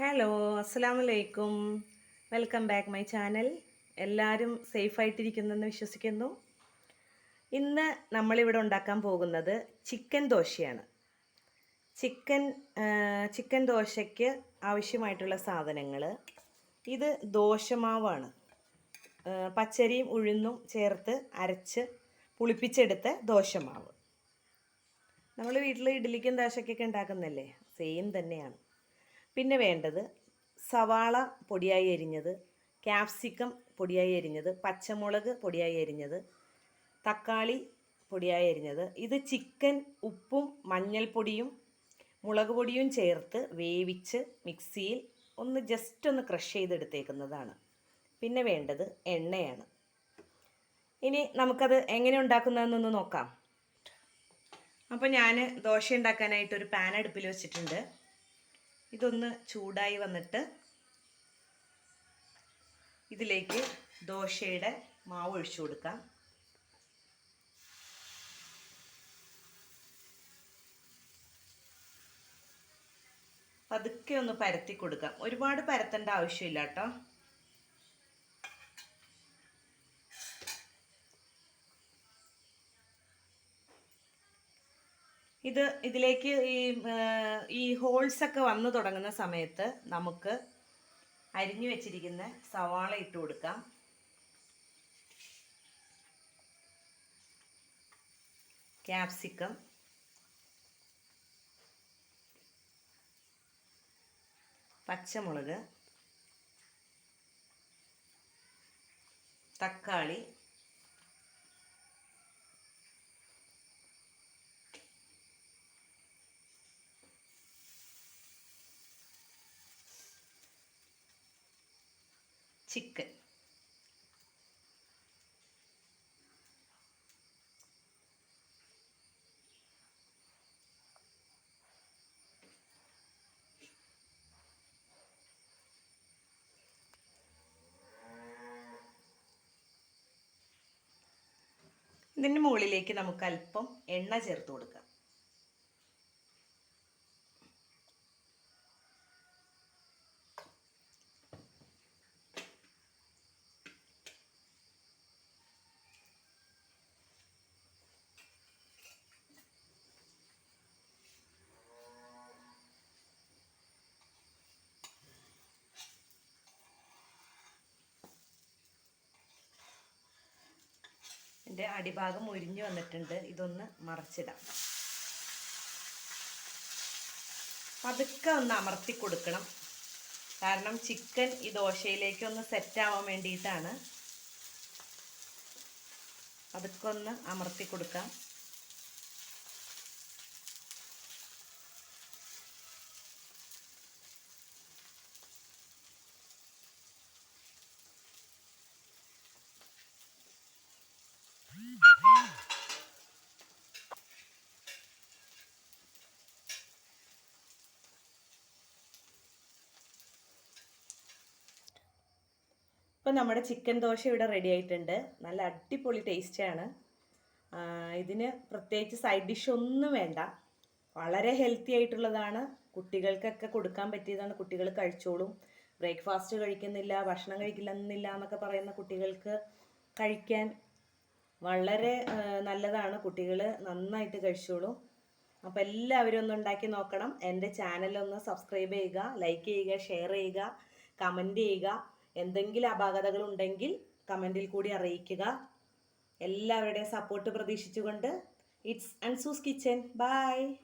Hello അസ്സാം വലൈക്കും welcome back my channel. എല്ലാവരും സേഫായിട്ടിരിക്കുന്നെന്ന് വിശ്വസിക്കുന്നു. ഇന്ന് നമ്മളിവിടെ ഉണ്ടാക്കാൻ പോകുന്നത് ചിക്കൻ ദോശയാണ്. ചിക്കൻ ചിക്കൻ ദോശയ്ക്ക് ആവശ്യമായിട്ടുള്ള സാധനങ്ങൾ ഇത് ദോശമാവാണ്. പച്ചരിയും ഉഴുന്നും ചേർത്ത് അരച്ച് പുളിപ്പിച്ചെടുത്ത ദോശമാവ്. നമ്മൾ വീട്ടിൽ ഇഡ്ഡലിക്കും ദോശയ്ക്കൊക്കെ ഉണ്ടാക്കുന്നല്ലേ? സെയിം തന്നെയാണ്. പിന്നെ വേണ്ടത് സവാള പൊടിയായി അരിഞ്ഞത് ക്യാപ്സിക്കം പൊടിയായി അരിഞ്ഞത് പച്ചമുളക് പൊടിയായി അരിഞ്ഞത് തക്കാളി പൊടിയായി അരിഞ്ഞത്. ഇത് ചിക്കൻ ഉപ്പും മഞ്ഞൾപ്പൊടിയും മുളക് പൊടിയും ചേർത്ത് വേവിച്ച് മിക്സിയിൽ ഒന്ന് ജസ്റ്റ് ഒന്ന് ക്രഷ് ചെയ്തെടുത്തേക്കുന്നതാണ്. പിന്നെ വേണ്ടത് എണ്ണയാണ്. ഇനി നമുക്കത് എങ്ങനെ ഉണ്ടാക്കുന്നതെന്നൊന്ന് നോക്കാം. അപ്പോൾ ഞാൻ ദോശ ഉണ്ടാക്കാനായിട്ട് ഒരു പാൻ അടുപ്പിൽ വെച്ചിട്ടുണ്ട്. ഇതൊന്ന് ചൂടായി വന്നിട്ട് ഇതിലേക്ക് ദോശയുടെ മാവ് ഒഴിച്ചു കൊടുക്കാം. പതുക്കെ ഒന്ന് പരത്തി കൊടുക്കാം. ഒരുപാട് പരത്തേണ്ട ആവശ്യമില്ല കേട്ടോ. ഇത് ഇതിലേക്ക് ഈ ഈ ഹോൾസ് ഒക്കെ വന്നു തുടങ്ങുന്ന സമയത്ത് നമുക്ക് അരിഞ്ഞു വെച്ചിരിക്കുന്ന സവാള ഇട്ട് കൊടുക്കാം. ക്യാപ്സിക്കം. പച്ചമുളക്. തക്കാളി. ചിക്കൻ. ഇതിന് മുകളിലേക്ക് നമുക്ക് അല്പം എണ്ണ ചേർത്ത് കൊടുക്കാം. എന്റെ അടിഭാഗം ഒരിഞ്ഞു വന്നിട്ടുണ്ട്. ഇതൊന്ന് മറച്ചിടാം. പതുക്കെ ഒന്ന് അമർത്തി കൊടുക്കണം. കാരണം ചിക്കൻ ഈ ദോശയിലേക്ക് ഒന്ന് സെറ്റ് ആവാൻ വേണ്ടിയിട്ടാണ്. പതുക്കെ ഒന്ന് അമർത്തി കൊടുക്കാം. ഇപ്പം നമ്മുടെ ചിക്കൻ ദോശ ഇവിടെ റെഡി ആയിട്ടുണ്ട്. നല്ല അടിപൊളി ടേസ്റ്റാണ് ഇതിന് പ്രത്യേകിച്ച് സൈഡ് ഡിഷ് ഒന്നും വേണ്ട. വളരെ ഹെൽത്തി ആയിട്ടുള്ളതാണ്. കുട്ടികൾക്കൊക്കെ കൊടുക്കാൻ പറ്റിയതാണ്. കുട്ടികൾ കഴിച്ചോളും. ബ്രേക്ക്ഫാസ്റ്റ് കഴിക്കുന്നില്ല ഭക്ഷണം കഴിക്കില്ലെന്നില്ല എന്നൊക്കെ പറയുന്ന കുട്ടികൾക്ക് കഴിക്കാൻ വളരെ നല്ലതാണ്. കുട്ടികൾ നന്നായിട്ട് കഴിച്ചോളും. അപ്പോൾ എല്ലാവരും ഒന്ന് ഉണ്ടാക്കി നോക്കണം. എന്റെ ചാനലൊന്ന് സബ്സ്ക്രൈബ് ചെയ്യുക ലൈക്ക് ചെയ്യുക ഷെയർ ചെയ്യുക കമന്റ് ചെയ്യുക. എന്തെങ്കിലും അപാകതകൾ ഉണ്ടെങ്കിൽ കമന്റിൽ കൂടി അറിയിക്കുക. എല്ലാവരുടെയും സപ്പോർട്ട് പ്രതീക്ഷിച്ചുകൊണ്ട്. It's അൻസൂസ് kitchen by